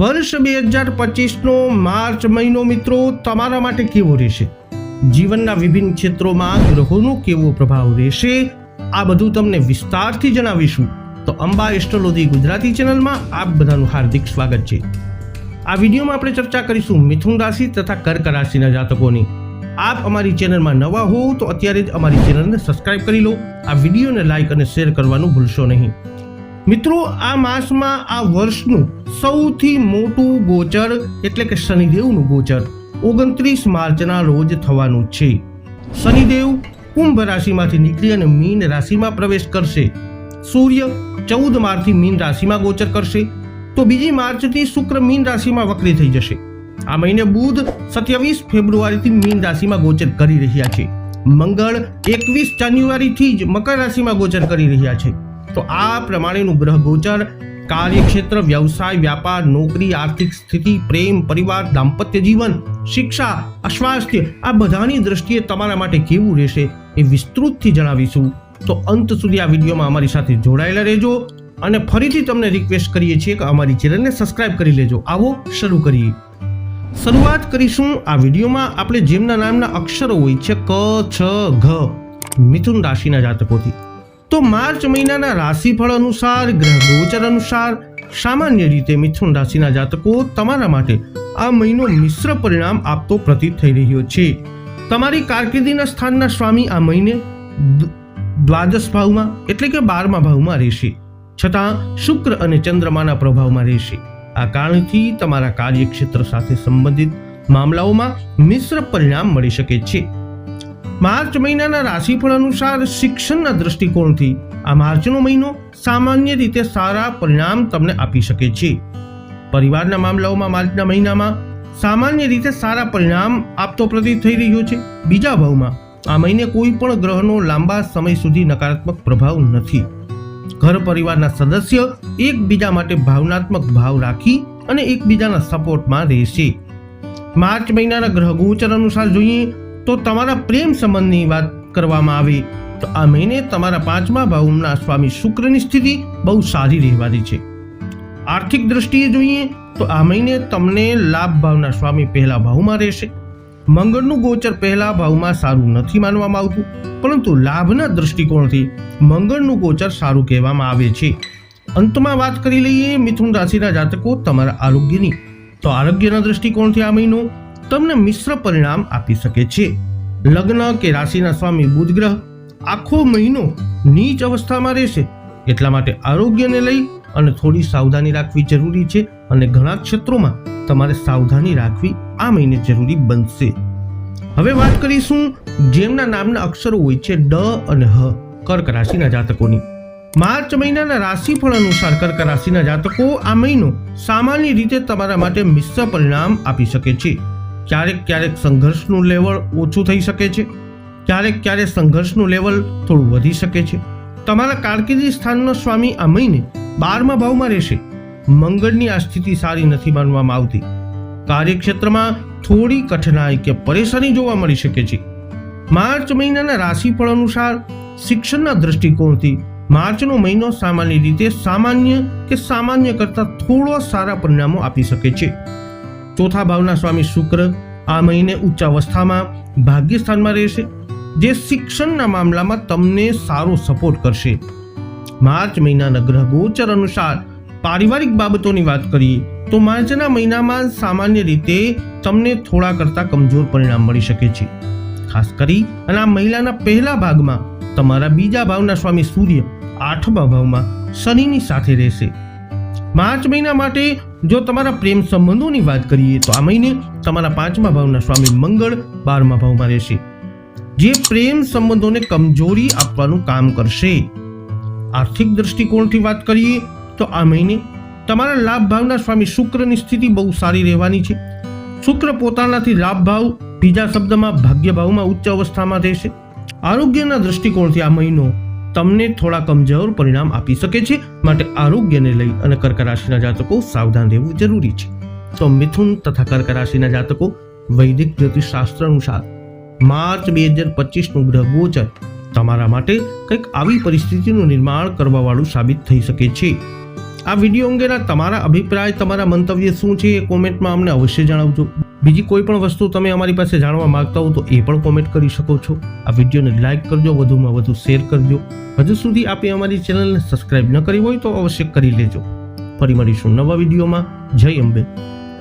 વર્ષ બે હજાર પચીસનો માર્ચ મહિનો મિત્રો, તમારા માટે કેવો રહેશે? જીવનના વિભિન્ન ક્ષેત્રોમાં ગ્રહોનો કેવો પ્રભાવ રહેશે? આ બધું તમને વિસ્તારથી જણાવીશું. તો અંબા એસ્ટ્રોલોજી ગુજરાતી ચેનલમાં આપ બધાનું હાર્દિક સ્વાગત છે. આ વિડીયોમાં આપણે ચર્ચા કરીશું મિથુન રાશિ તથા કર્ક રાશિના જાતકોની. આપ અમારી ચેનલમાં નવા હો તો અત્યારે જ અમારી ચેનલને સબસ્ક્રાઇબ કરી લો. આ વિડીયોને લાઇક અને શેર કરવાનું ભૂલશો નહીં. મિત્રો, આ માસમાં આ વર્ષનું સૌથી મોટું ગોચર, એટલે કે શનિદેવનું ગોચર, ઓગણત્રીસ માર્ચના રોજ થવાનું છે. શનિદેવ કુંભ રાશિમાંથી નીકળી અને મીન રાશિમાં પ્રવેશ કરશે. સૂર્ય ચૌદ માર્ચથી મીન રાશિમાં ગોચર કરશે. તો બીજી માર્ચથી શુક્ર મીન રાશિમાં વક્રી થઈ જશે. આ મહિને બુધ સત્યાવીસ ફેબ્રુઆરીથી મીન રાશિમાં ગોચર કરી રહ્યા છે. મંગળ એકવીસ જાન્યુઆરીથી જ મકર રાશિમાં ગોચર કરી રહ્યા છે. તો આ પ્રમાણેનું ગ્રહ ગોચર કાર્યક્ષેત્ર, વ્યવસાય, વ્યાપાર, નોકરી, આર્થિક સ્થિતિ, પ્રેમ, પરિવાર, દાંપત્ય જીવન, શિક્ષા અસ્વાસ્થ્ય આ બધાની દ્રષ્ટિએ તમારા માટે કેવું રહેશે એ વિસ્તૃતથી જણાવીશું. તો અંત સુધી આ વિડીયોમાં અમારી સાથે જોડાયેલા રહેજો અને ફરીથી તમને રિક્વેસ્ટ કરીએ છીએ કે અમારી ચેનલને સબસ્ક્રાઇબ કરી લેજો. આવો શરૂ કરીએ. શરૂઆત કરીશું આ વિડીયોમાં. આપણે જેમના નામના અક્ષરો હોય છે ક, છ, ઘ, મિથુન રાશિના જાતકોથી. તો માર્ચ મહિનાના રાશિફળ અનુસાર, ગ્રહ ગોચર અનુસાર, સામાન્ય રીતે મિથુન રાશિના જાતકો તમારા માટે આ મહિનો મિશ્ર પરિણામ આપતો પ્રતીત થઈ રહ્યો છે. તમારી કારકિર્દીના સ્થાનના સ્વામી આ મહિને દ્વાદશ ભાવમાં એટલે કે બારમા ભાવમાં રહેશે. છતાં શુક્ર અને ચંદ્રમાના પ્રભાવમાં રહેશે. આ કારણથી તમારા કાર્યક્ષેત્ર સાથે સંબંધિત મામલાઓમાં મિશ્ર પરિણામ મળી શકે છે. માર્ચ મહિનાના રાશિફળ અનુસાર શિક્ષણના દ્રષ્ટિકોણથી આ માર્ચનો મહિનો સામાન્ય રીતે સારા પરિણામ તમને આપી શકે છે. પરિવારના મામલાઓમાં માર્ચના મહિનામાં સામાન્ય રીતે સારા પરિણામ આપતો પ્રતીત થઈ રહ્યો છે. બીજા ભાવમાં, આ મહિને કોઈ પણ ગ્રહનો લાંબા સમય સુધી નકારાત્મક પ્રભાવ નથી. ઘર પરિવારના સદસ્ય એકબીજા માટે ભાવનાત્મક ભાવ રાખી અને એકબીજાના સપોર્ટમાં રહેશે. માર્ચ મહિનાના ગ્રહ ગોચર અનુસાર જોઈએ તો તમારા પ્રેમ સંબંધની વાત કરવામાં આવે. તો આ મહિને તમારા પાંચમા ભાવના સ્વામી શુક્રની સ્થિતિ બહુ સારી રહેવાની છે. આર્થિક દ્રષ્ટિએ જોઈએ તો આ મહિને તમને લાભ ભાવના સ્વામી પહેલા ભાવમાં રહેશે. મંગળનું ગોચર પહેલા ભાવમાં સારું નથી માનવામાં આવતું, પરંતુ લાભના દૃષ્ટિકોણથી મંગળનું ગોચર સારું કહેવામાં આવે છે. અંતમાં વાત કરી લઈએ મિથુન રાશિના જાતકો તમારા આરોગ્યની. તો આરોગ્યના દૃષ્ટિકોણથી આ મહિનો તમને મિશ્ર પરિણામ આપી શકે છે. લગ્ન કે રાશિના સ્વામી બુધ ગ્રહ આખો મહિનો નીચ અવસ્થામાં રહેશે. એટલા માટે આરોગ્યને લઈ અને થોડી સાવધાની રાખવી જરૂરી છે અને ઘણા ક્ષેત્રોમાં તમારે સાવધાની રાખવી આ મહિને જરૂરી બનશે. હવે વાત કરીશું જેમના નામના અક્ષરો હોય છે ડ અને હ, કર્ક રાશિના જાતકોની. માર્ચ મહિનાના રાશિફળ અનુસાર કર્ક રાશિના જાતકો આ મહિનો સામાન્ય રીતે તમારા માટે મિશ્ર પરિણામ આપી શકે છે. ક્યારેક ક્યારેક સંઘર્ષનું લેવલ ઓછું થઈ શકે છે. ક્યારેક ક્યારેક સંઘર્ષનું લેવલ થોડું વધી શકે છે. તમારા કારકિર્દી સ્થાનનો સ્વામી આ મહિને બારમા ભાવમાં રહેશે. મંગળની આ સ્થિતિ સારી નથી માનવામાં આવતી. કાર્યક્ષેત્રમાં થોડી કઠિનાઈ કે પરેશાની જોવા મળી શકે છે. માર્ચ મહિનાના રાશિફળ અનુસાર શિક્ષણના દૃષ્ટિકોણથી માર્ચનો મહિનો સામાન્ય રીતે સામાન્ય કે સામાન્ય કરતાં થોડો સારા પરિણામો આપી શકે છે. ચોથા ભાવના સ્વામી શુક્ર આ મહિને ઉચ્ચાવસ્થામાં ભાગ્યસ્થાનમાં રહેશે, જે શિક્ષણના મામલામાં તમને સારો સપોર્ટ કરશે. માર્ચ મહિનાના ગ્રહ ગોચર અનુસાર પારિવારિક બાબતોની વાત કરીએ, તો માર્ચના મહિનામાં સામાન્ય રીતે તમને થોડા કરતાં કમજોર પરિણામ મળી શકે છે. ખાસ કરી અને આ મહિલાના પહેલા ભાગમાં તમારા બીજા ભાવના સ્વામી સૂર્ય આઠમા ભાવમાં શનિની સાથે રહેશે. માર્ચ મહિના માટે જો તમારા પ્રેમ સંબંધોની વાત કરીએ તો આ મહિને તમારા પાંચમા ભાવના સ્વામી મંગળ બારમા ભાવમાં રહેશે. જે પ્રેમ સંબંધોને કમજોરી આપવાનું કામ કરશે. આર્થિક દ્રષ્ટિકોણથી વાત કરીએ તો આ મહિને તમારા લાભ ભાવના સ્વામી શુક્રની સ્થિતિ બહુ સારી રહેવાની છે. શુક્ર પોતાનાથી લાભ ભાવ બીજા શબ્દમાં ભાગ્ય ભાવમાં ઉચ્ચ અવસ્થામાં રહેશે. આરોગ્યના દૃષ્ટિકોણથી આ મહિનો તમને થોડા કમજોર પરિણામ આપી શકે છે. માટે આરોગ્યને લઈ અને કર્ક રાશિના જાતકો સાવધાન રહેવું જરૂરી છે. તો મિથુન તથા કર્ક રાશિના જાતકો વૈદિક જ્યોતિષશાસ્ત્ર અનુસાર માર્ચ બે હજાર પચીસનું ગ્રહ ગોચર. તમારા માટે કંઈક આવી પરિસ્થિતિનું નિર્માણ કરવાવાળું સાબિત થઈ શકે છે. આ વીડિયો અંગેના તમારા અભિપ્રાય, તમારા મંતવ્ય શું છે એ કોમેન્ટમાં અમને અવશ્ય જણાવજો. બીજી કોઈ પણ વસ્તુ તમે અમારી પાસે જાણવા માંગતા હો તો એ પણ કોમેન્ટ કરી શકો છો. આ વિડીયોને લાઇક કરજો, વધુમાં વધુ શેર કરજો. હજુ સુધી આપે અમારી ચેનલને સબસ્ક્રાઇબ ન કરી હોય તો અવશ્ય કરી લેજો. ફરી મળીશું નવા વિડીયોમાં. જય અંબે.